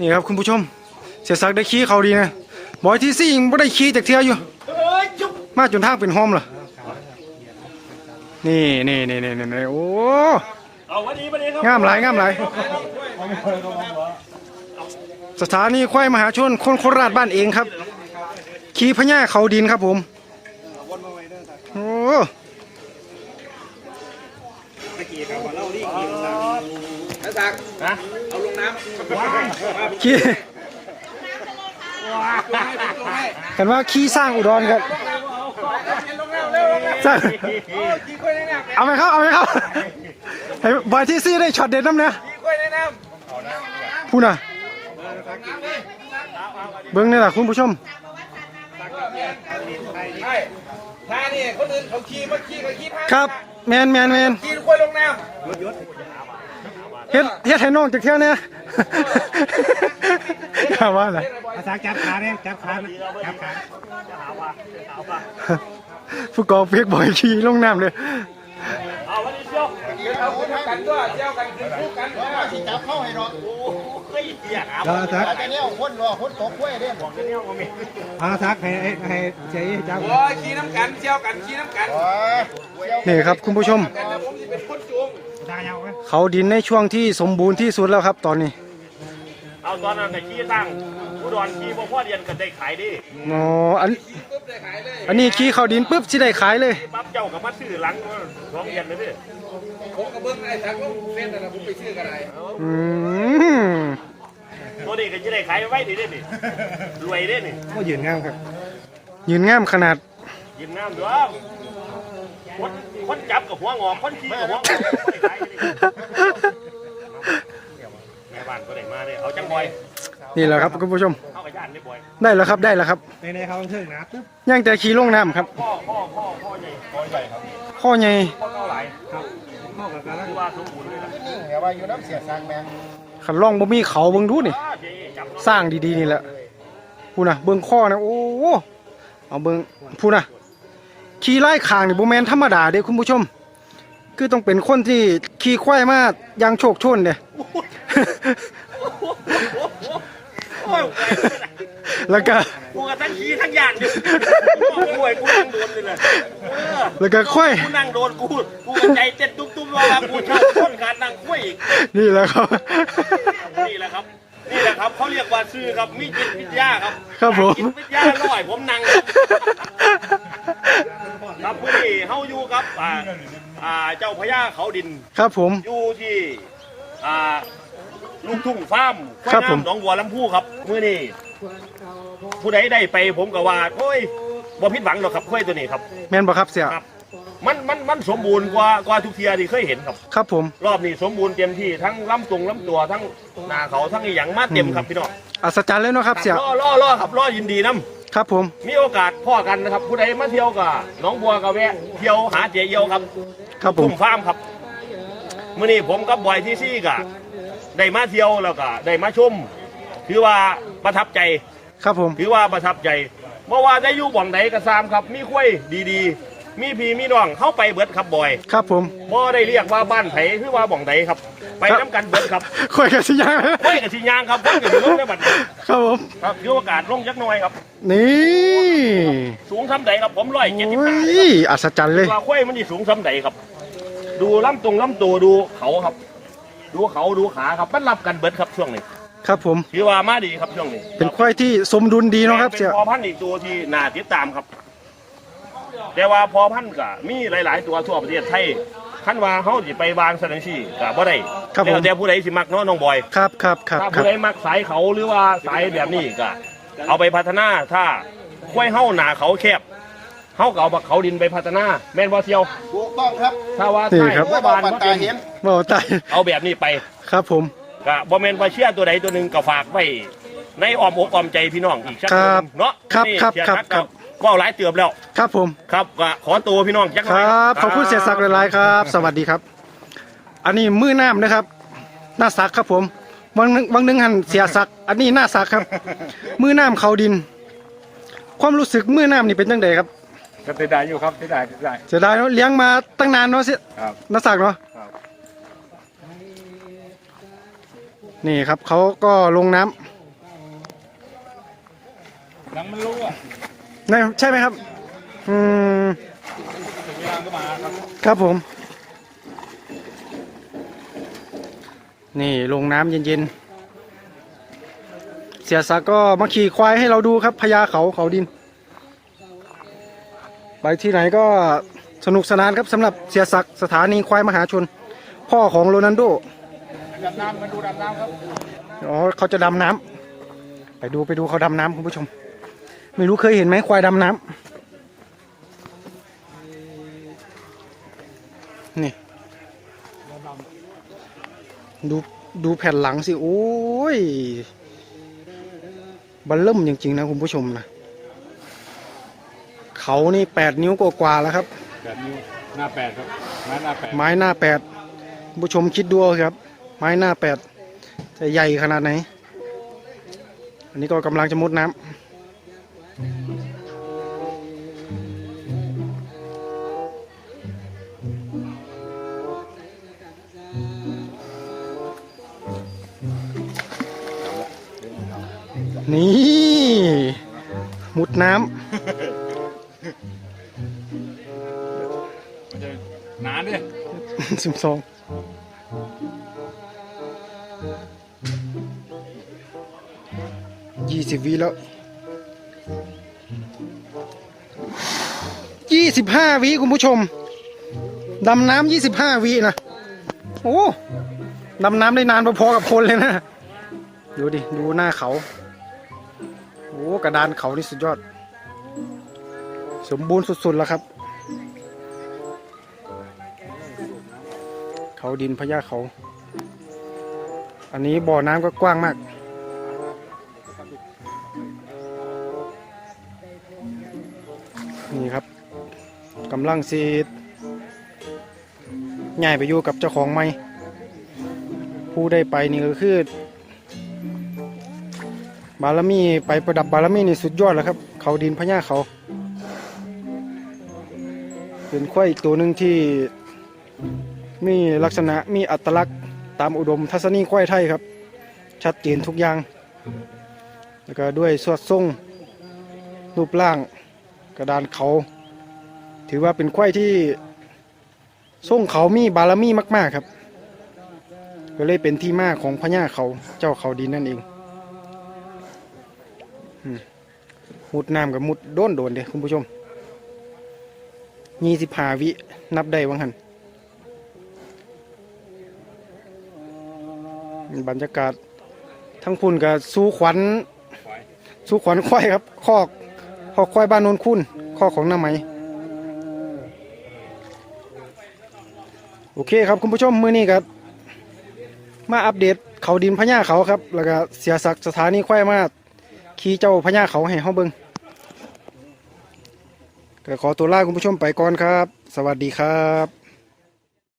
นี่ครับคุณผู้ชม เสียสักดิ์ได้ขี้เขาดีนะบอยที่ซี่ยังไม่ได้ขี้จากเทียอยู่ มาจนทางเป็นห้อมเหรอนี่นี่นี่นี่นี่นี่โอ้เอาวันนี้วันนี้ครับงามหลายงามหลายสถานีควายมหาชนคนโคราชบ้านเองครับ ขี่พญาเขาดินครับผมโอ้ นักสักนะเอาลงน้ำขี่ลงให้กันว่าขี่สร้างอุดรครับลงแล้วเร็วลงแล้วสร้างขี่กล้วยในน้ำเอาไหมครับ เอาไหมครับให้บอยที่ซี่ได้ช็อตเด็ดน้ำเนี่ยขี่กล้วยในน้พูดน่ะเบิ้งนี่แหละคุณผู้ชมำใช่ท่านี่คนอื่นเขาขี่มาขี่เขาขี่ท่าครับแมนแมนแมนขี่กล้วยลงน้ เฮ็ดเฮ็ดให้น้องจากเที่ยวเนี่ยอย่าว่าอะไรภาษาจับขาเนี่ยจับขาจับขาผู้กองเปียกบ่อยขี่ลงน้ำเลยเอาวันนี้เชียวำเดี๋ยวเอาคู่กันด้วยเจ้ากันขึ้นคู่กันจับเข้าให้เนาะเฮ้ยเหี้ยครับภาษาแต่เนี่ยคนรอคนตกกล้วยเด้ภาษาให้ให้ให้เจ๊จับโอ้ยขี่น้ำกันเจ้ากันขี่น้ำกันนี่ครับคุณผู้ชมกันนะผมจะเป็นคนจูงตาย เอาไหมเขาดินในช่วงที่สมบูรณ์ที่สุดแล้วครับตอนนี้ เอาตอนนั้นแต่ขี้ตั้งอุดรขี้พ่อพ่อเรียนกันได้ขายดิอ๋ออันอันนี้ขี่เขาดินปุ๊บสิได้ขายเลยปั๊บเจ้ากับมาซื้อหลังร้องเรียนเลยดิผมกับเบิ้งไอ้สักผมเส้นนั่นนะผมไปซื้อกันไรอืมตัวนี้ก็จะได้ขายไว้ดิเด้นี่รวยเด้นี่ก็ยืนงามครับ ยืนงามขนาดยินน้ำด้วย คนคนจับกับหัวงอกคนขี้กับหัวงอกไม่ได้ขายดิแม่บ้านก็ได้มาเลยเอาจังบอยนี่แหละครับคุณผู้ชม เอากระยานได้บอยได้แล้วครับได้แล้วครับในในเขาเทิงนะปึ๊บย่างแต่ขี่ลงน้ำครับพ่อพ่อพ่อพ่อใหญ่พ่อใหญ่ครับข้อใหญ่พ่อเก้าหลายครับเข้ากับการคือว่าสมบูรณ์เลยล่ะเดี๋ยวว่าอยู่น้ำเสียสร้างแมงขันล่องบ่มีเขาเบิ่งดูนี่อ้าเจ๊จับเนาะสร้างดีๆนี่แหละพูน่ะเบิ่งข้อนะโอ้โหเอาเบิ่งพูน่ะ ขี่ไล่คางนี่บ่แม่นธรรมดาเด้คุณผู้ชม คือต้องเป็นคนที่ขี่ควายมาอย่างโชคโชนเด้ โอ้ยแล้วก็กูกับทั้งขี้ทั้งยานอยู่กูป่วยกูนั่งโดนเลยนะเออแล้วก็ควายกูนั่งโดนกูกูกับใจเต้นตุ้มๆรอว่ากูชอบคนขาดนั่งกล้วยอีกนี่แหละครับ นี่แหละครับ นี่แหละครับเขาเรียกว่าซื้อครับมีจิตวิทยาครับครับผม จิตวิทยาลอยผมนั่งครับผู้นี้เฮาอยู่ครับอ่าอ่าเจ้าพญาเขาดิน ครับผม อยู่ที่อ่าลูกทุ่งฟาร์มครับผม น้ำหนองบัวลำพูครับมื้อนี้ผู้ใดได้ไปผมก็ว่าโอ้ยบ่ผิดหวังหรอกครับค่อยตัวนี้ครับ แม่นบ่ครับเสียครับ มันมันมันสมบูรณ์กว่ากว่าทุกเทียที่เคยเห็นครับ ครับผม รอบนี้สมบูรณ์เต็มที่ทั้งลำตรงลำตัวทั้งหน้าเขาทั้งอหย่างมาเต็มครับพี่น้องอัศจรรย์เลยเนาะครับเสียล่อล่อล่อครับล่อยินดีนํครับผม มีโอกาสพ่อกันนะครับ ผู้ใดมาเที่ยวกับน้องบัวกับแวะเที่ยวหาเจเอียวครับครับผมทุ่งฟาร์มครับมื่อนี้ผมกับบอยที่ซี่กะได้มาเที่ยวแล้วก็ได้มาชมถือว่าประทับใจครับผมถือว่าประทับใจเมื่อว่าได้อยู่บ่องใดก็ตามครับ มีคุ้ยดีๆ มีพี่มีน้องเข้าไปเบิดครับบอยครับผม บ่ได้เรียกว่าบ้านไผคือว่าบ่องใดครับ ไปน้ำกันเบิดครับคุยกันสิยังคุ้ยกับสิยางครับคุ้ยกับสิลงในบัดนี้ครับผมครับถือโอกาสลงยักหน่อยครับ นี่สูงซ้ำใดครับผมร้อยเจ็ดสิบโอ้ห้ายอัศจรรย์เลยว่าคุ้ยมันจะสูงซ้ำใดครับ ดูลำตรงลำตัวดูเขาครับ ดูเขาดูขาครับมันรับกันเบิดครับช่วงนี้ครับผมถือว่ามาดีครับช่วงนี้ เป็นควายที่สมดุลดีเนาะครับเป็เสียนพอพันธุ์อีกตัวที่น่าติดตามครับ แต่ว่าพอพันธุ์ก็มีหลาย ๆ ตัวทั่วประเทศไทยคันว่าเขาสิไปวางสถานที่ก็บ่ได้ครับผม แล้วแต่ผู้ใดสิมักเนาะน้องบอย ครับครับครับถ้าครัผู้บ ใดมักสายเขาหรือว่าสายแบบนี้ก็เอาไปพัฒนาถ้าค่อยเฮาหนาเขาแคบเฮาก็เอาบักเขาดินไปพัฒนาแม่นบ่เที่ยวถูกต้องครับถ้าว่านี่ใต้ครับ รัฐบาลปันบ่ตาเป็นเห็นบ่ตายเอาแบบนี้ไปครับผม ก็บ่แม่นว่าเชื่อตัวใดตัวหนึ่งก็ฝากไว้ในอ้อมอกอ้อมใจพี่น้องอีกสักคตัวรับหนึ่งเนาะครับนี่ครับเสียครับนักครับก็ เอาหลายเตือบแล้ว ครับผม ครับก็ขอตัวพี่น้องจักหคน่อยรับ ขอบคุณเสียศักดิ์หลายๆครับ สวัสดีครับ อันนี้มือน้ำนะครับ หน้าศักดิ์ครับผมบางนึงบางนึงหันเสียศักดิ์อันนี้หน้าศักดิ์ครับ มือน้ำเขาดิน ความรู้สึกมือน้ำนี่เป็นจังไดครับก็ได้อยู่ครับได้ได้ เสียดายเนาะเลี้ยงมาตั้งนานเนาะเสียครับ หน้าศักดิ์เนาะ ครับ นี่ครับเขาก็ลงน้หนังมันรู้อะ นะใช่ไหมครับ อืมถึงเวลาก็มาครับครับผม นี่ลงน้ำเย็นๆ เสียสักดิ์ก็มาขี่ควายให้เราดูครับพญาเขาเขาดิน ไปที่ไหนก็สนุกสนานครับสำหรับเสียศักดิ์สถานีควายมหาชน พ่อของโรนัลโดดำน้ำมาดูดำน้ำครับ อ๋อเขาจะดำน้ำไปดูไปดูเขาดำน้ำคุณผู้ชม ไม่รู้เคยเห็นไหมควายดำน้ำนี่ดูดูแผ่นหลังสิ โอ้ยบันเริ่มจริง ๆ นะคุณผู้ชมนะเขานี่แปดนิ้วกว่าๆแล้วครับแบบนี้หน้าแปดครับหน้าหน้าแปดไม้หน้าแปดคุณผู้ชมคิดดูเอาครับ ไม้หน้าแปดจะใหญ่ขนาดไหน อันนี้ก็กำลังจะมุดน้ำ นี่ มุดน้มันจะหนาดิำ สิบสองยี่สิบวิแล้ว ยี่สิบห้าวิคุณผู้ชม ดำน้ำยี่สิบห้าวินะ โอ้ดำน้ำได้นานพอๆกับคนเลยนะ ดูดิ ดูหน้าเขา โอ้กระดานเขานี่สุดยอด สมบูรณ์สุดๆแล้วครับ เขาดินพญาเขา อันนี้บ่อน้ำก็กว้างมาก กำลังสีง่ายไปอยู่กับเจ้าของไม้ผู้ได้ไปนี่ก็คือบารมีไปประดับบารมีนี่สุดยอดแล้วครับ เขาดินพญาเขา เป็นควายอีกตัวหนึ่งที่มีลักษณะมีอัตลักษณ์ตามอุดมทัศนีควายไทยครับ ชัดเจนทุกอย่าง แล้วก็ด้วยสวดทรงรูปร่างกระดานเขา ถือว่าเป็นควายที่ทรงเขามีบารมีมาก ๆครับ ก็เลยเป็นที่มาของพญาเขาเจ้าเขาดินนั่นเองอืมมุดน้ำกับมุดโดนโดนเด้คุณผู้ชมยี่สิบหาวินับได้วังหันบรรยากาศทั้งพุ่นกับสู้ขวัญสู้ขวัญควายครับคอกคอกควายบ้านโนนคุณคอกของน้าไหม โอเคครับคุณผู้ชมมือนี้ก็มาอัปเดตเขาดินพญาเขาครับ แล้วก็เสียศักดิ์สถานีควายมาขี่เจ้าพญาเขาให้องเบิงก็ขอตัวลาคุณผู้ชมไปก่อนครับ สวัสดีครับ